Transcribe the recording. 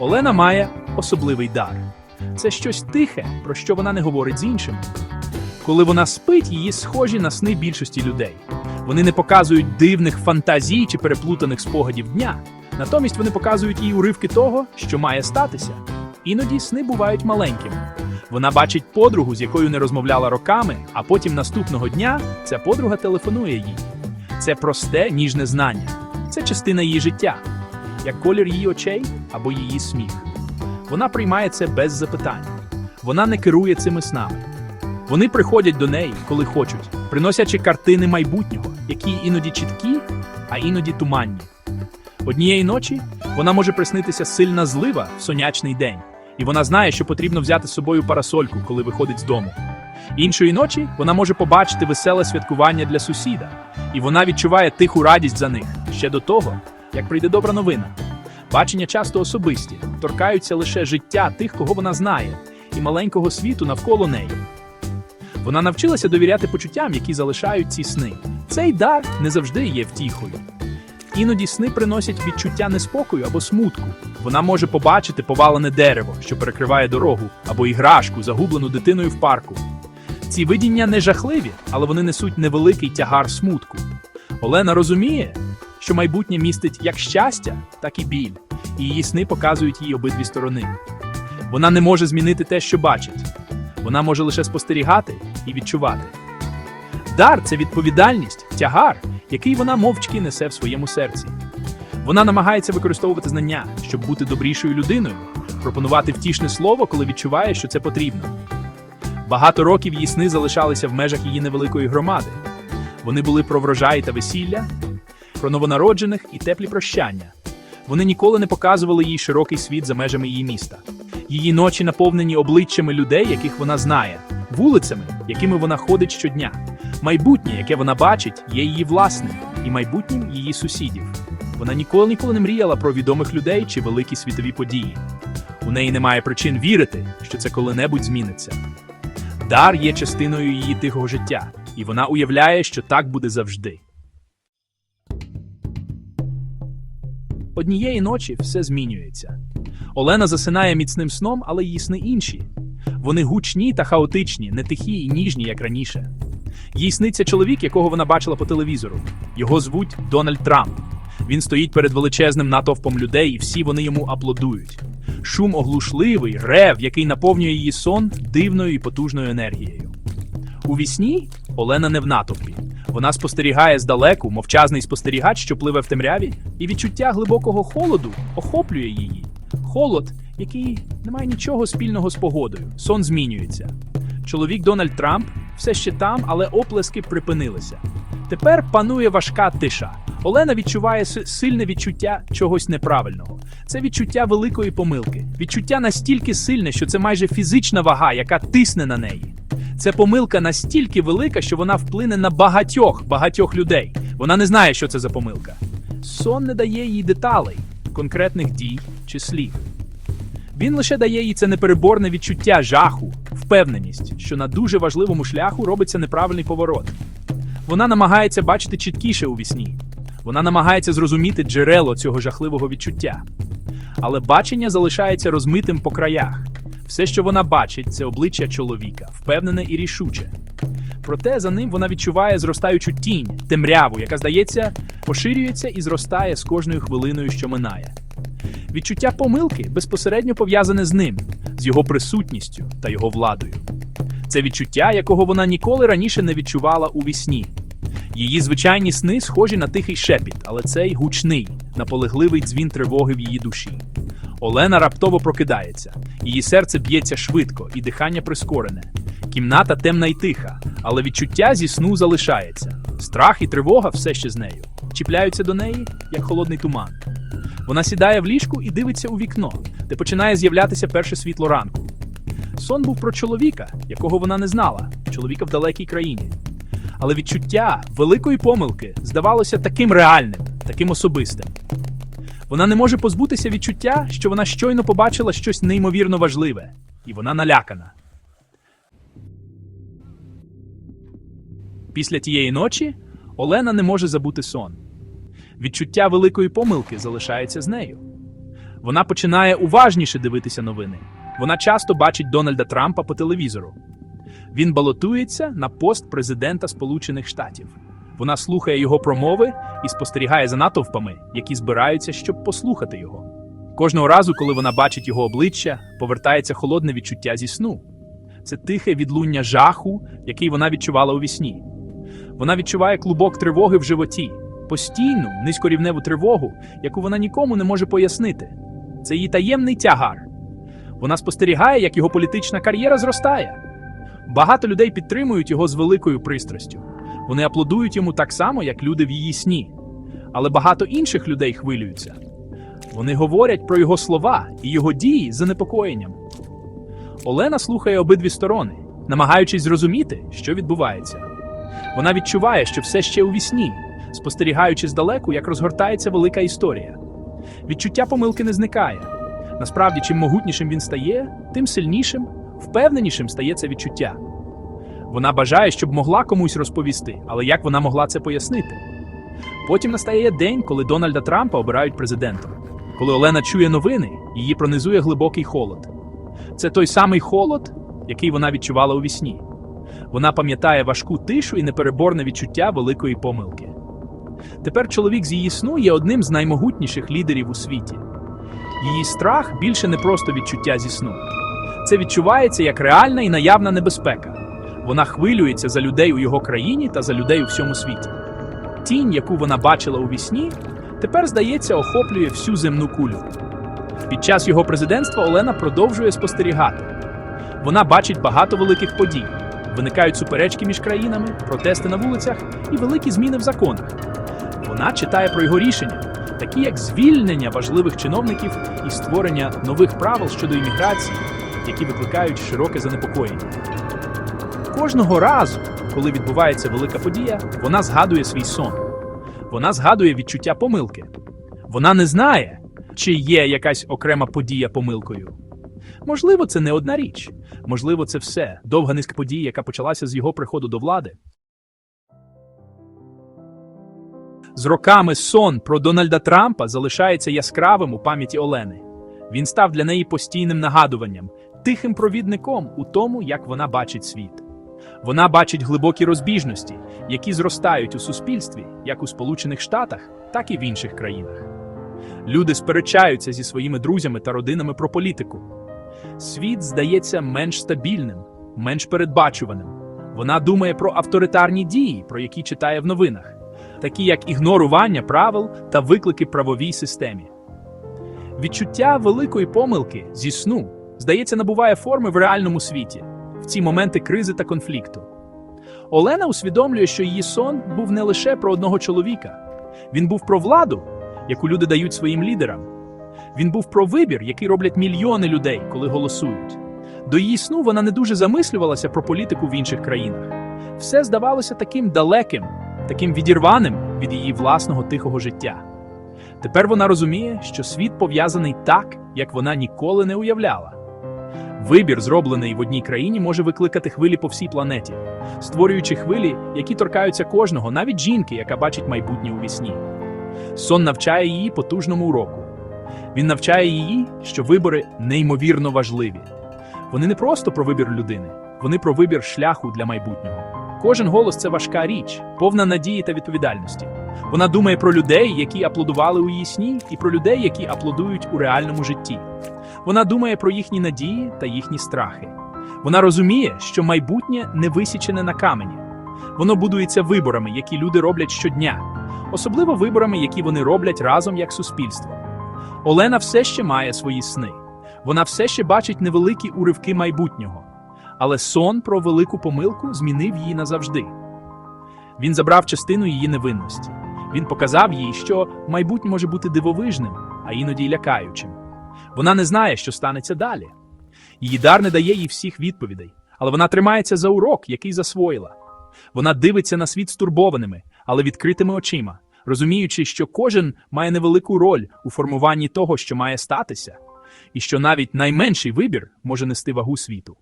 Олена має особливий дар. Це щось тихе, про що вона не говорить з іншими. Коли вона спить, її схожі на сни більшості людей. Вони не показують дивних фантазій чи переплутаних спогадів дня. Натомість вони показують їй уривки того, що має статися. Іноді сни бувають маленькими. Вона бачить подругу, з якою не розмовляла роками, а потім наступного дня ця подруга телефонує їй. Це просте, ніжне знання. Це частина її життя, як колір її очей або її сміх. Вона приймає це без запитань. Вона не керує цими снами. Вони приходять до неї, коли хочуть, приносячи картини майбутнього, які іноді чіткі, а іноді туманні. Однієї ночі вона може приснитися сильна злива в сонячний день, і вона знає, що потрібно взяти з собою парасольку, коли виходить з дому. Іншої ночі вона може побачити веселе святкування для сусіда, і вона відчуває тиху радість за них ще до того, як прийде добра новина. Бачення часто особисті, торкаються лише життя тих, кого вона знає, і маленького світу навколо неї. Вона навчилася довіряти почуттям, які залишають ці сни. Цей дар не завжди є втіхою. Іноді сни приносять відчуття неспокою або смутку. Вона може побачити повалене дерево, що перекриває дорогу, або іграшку, загублену дитиною в парку. Ці видіння не жахливі, але вони несуть невеликий тягар смутку. Олена розуміє, що майбутнє містить як щастя, так і біль, її сни показують їй обидві сторони. Вона не може змінити те, що бачить. Вона може лише спостерігати і відчувати. Дар це відповідальність, тягар, який вона мовчки несе в своєму серці. Вона намагається використовувати знання, щоб бути добрішою людиною, пропонувати втішне слово, коли відчуває, що це потрібно. Багато років її сни залишалися в межах її невеликої громади. Вони були про врожаї та весілля, про новонароджених і теплі прощання. Вони ніколи не показували їй широкий світ за межами її міста. Її ночі наповнені обличчями людей, яких вона знає, вулицями, якими вона ходить щодня. Майбутнє, яке вона бачить, є її власним і майбутнім її сусідів. Вона ніколи ніколи не мріяла про відомих людей чи великі світові події. У неї немає причин вірити, що це коли-небудь зміниться. Дар є частиною її тихого життя, і вона уявляє, що так буде завжди. Однієї ночі все змінюється. Олена засинає міцним сном, але її сни інші. Вони гучні та хаотичні, не тихі і ніжні, як раніше. Їй сниться чоловік, якого вона бачила по телевізору. Його звуть Дональд Трамп. Він стоїть перед величезним натовпом людей, і всі вони йому аплодують. Шум оглушливий, рев, який наповнює її сон дивною і потужною енергією. У вісні Олена не в натовпі. Вона спостерігає здалеку, мовчазний спостерігач, що пливе в темряві, і відчуття глибокого холоду охоплює її. Холод, який не має нічого спільного з погодою. Сон змінюється. Чоловік Дональд Трамп все ще там, але оплески припинилися. Тепер панує важка тиша. Олена відчуває сильне відчуття чогось неправильного. Це відчуття великої помилки. Відчуття настільки сильне, що це майже фізична вага, яка тисне на неї. Це помилка настільки велика, що вона вплине на багатьох багатьох людей. Вона не знає, що це за помилка. Сон не дає їй деталей, конкретних дій чи слів. Він лише дає їй це непереборне відчуття жаху, впевненість, що на дуже важливому шляху робиться неправильний поворот. Вона намагається бачити чіткіше у вісні. Вона намагається зрозуміти джерело цього жахливого відчуття. Але бачення залишається розмитим по краях. Все, що вона бачить, це обличчя чоловіка, впевнене і рішуче. Проте за ним вона відчуває зростаючу тінь, темряву, яка, здається, поширюється і зростає з кожною хвилиною, що минає. Відчуття помилки безпосередньо пов'язане з ним, з його присутністю та його владою. Це відчуття, якого вона ніколи раніше не відчувала у вісні. Її звичайні сни схожі на тихий шепіт, але цей гучний, наполегливий дзвін тривоги в її душі. Олена раптово прокидається, її серце б'ється швидко і дихання прискорене. Кімната темна й тиха, але відчуття зі сну залишається. Страх і тривога все ще з нею. Чіпляються до неї, як холодний туман. Вона сідає в ліжку і дивиться у вікно, де починає з'являтися перше світло ранку. Сон був про чоловіка, якого вона не знала, чоловіка в далекій країні. Але відчуття великої помилки здавалося таким реальним, таким особистим. Вона не може позбутися відчуття, що вона щойно побачила щось неймовірно важливе, і вона налякана. Після тієї ночі Олена не може забути сон. Відчуття великої помилки залишається з нею. Вона починає уважніше дивитися новини. Вона часто бачить Дональда Трампа по телевізору. Він балотується на пост президента Сполучених Штатів. Вона слухає його промови і спостерігає за натовпами, які збираються, щоб послухати його. Кожного разу, коли вона бачить його обличчя, повертається холодне відчуття зі сну. Це тихе відлуння жаху, який вона відчувала у вісні. Вона відчуває клубок тривоги в животі, постійну, низькорівневу тривогу, яку вона нікому не може пояснити. Це її таємний тягар. Вона спостерігає, як його політична кар'єра зростає. Багато людей підтримують його з великою пристрастю. Вони аплодують йому так само, як люди в її сні. Але багато інших людей хвилюються. Вони говорять про його слова і його дії з занепокоєнням. Олена слухає обидві сторони, намагаючись зрозуміти, що відбувається. Вона відчуває, що все ще у вісні, спостерігаючи здалеку, як розгортається велика історія. Відчуття помилки не зникає. Насправді, чим могутнішим він стає, тим сильнішим, впевненішим стає це відчуття. Вона бажає, щоб могла комусь розповісти, але як вона могла це пояснити? Потім настає день, коли Дональда Трампа обирають президентом. Коли Олена чує новини, її пронизує глибокий холод. Це той самий холод, який вона відчувала у вісні. Вона пам'ятає важку тишу і непереборне відчуття великої помилки. Тепер чоловік з її сну є одним з наймогутніших лідерів у світі. Її страх більше не просто відчуття зі сну. Це відчувається як реальна і наявна небезпека. Вона хвилюється за людей у його країні та за людей у всьому світі. Тінь, яку вона бачила у вісні, тепер, здається, охоплює всю земну кулю. Під час його президентства Олена продовжує спостерігати. Вона бачить багато великих подій. Виникають суперечки між країнами, протести на вулицях і великі зміни в законах. Вона читає про його рішення, такі як звільнення важливих чиновників і створення нових правил щодо імміграції, які викликають широке занепокоєння. Кожного разу, коли відбувається велика подія, вона згадує свій сон. Вона згадує відчуття помилки. Вона не знає, чи є якась окрема подія помилкою. Можливо, це не одна річ. Можливо, це все довга низка подій, яка почалася з його приходу до влади. З роками сон про Дональда Трампа залишається яскравим у пам'яті Олени. Він став для неї постійним нагадуванням, тихим провідником у тому, як вона бачить світ. Вона бачить глибокі розбіжності, які зростають у суспільстві, як у Сполучених Штатах, так і в інших країнах. Люди сперечаються зі своїми друзями та родинами про політику. Світ здається менш стабільним, менш передбачуваним. Вона думає про авторитарні дії, про які читає в новинах, такі як ігнорування правил та виклики правовій системі. Відчуття великої помилки зі сну, здається, набуває форми в реальному світі, в ці моменти кризи та конфлікту. Олена усвідомлює, що її сон був не лише про одного чоловіка, він був про владу, яку люди дають своїм лідерам. Він був про вибір, який роблять мільйони людей, коли голосують. До її сну вона не дуже замислювалася про політику в інших країнах. Все здавалося таким далеким, таким відірваним від її власного тихого життя. Тепер вона розуміє, що світ пов'язаний так, як вона ніколи не уявляла. Вибір, зроблений в одній країні, може викликати хвилі по всій планеті, створюючи хвилі, які торкаються кожного, навіть жінки, яка бачить майбутнє у вісні. Сон навчає її потужному уроку. Він навчає її, що вибори неймовірно важливі. Вони не просто про вибір людини, вони про вибір шляху для майбутнього. Кожен голос це важка річ, повна надії та відповідальності. Вона думає про людей, які аплодували у її сні, і про людей, які аплодують у реальному житті. Вона думає про їхні надії та їхні страхи. Вона розуміє, що майбутнє не висічене на камені. Воно будується виборами, які люди роблять щодня, особливо виборами, які вони роблять разом як суспільство. Олена все ще має свої сни. Вона все ще бачить невеликі уривки майбутнього. Але сон про велику помилку змінив її назавжди. Він забрав частину її невинності. Він показав їй, що майбутнє може бути дивовижним, а іноді й лякаючим. Вона не знає, що станеться далі. Її дар не дає їй всіх відповідей, але вона тримається за урок, який засвоїла. Вона дивиться на світ стурбованими, але відкритими очима, розуміючи, що кожен має невелику роль у формуванні того, що має статися, і що навіть найменший вибір може нести вагу світу.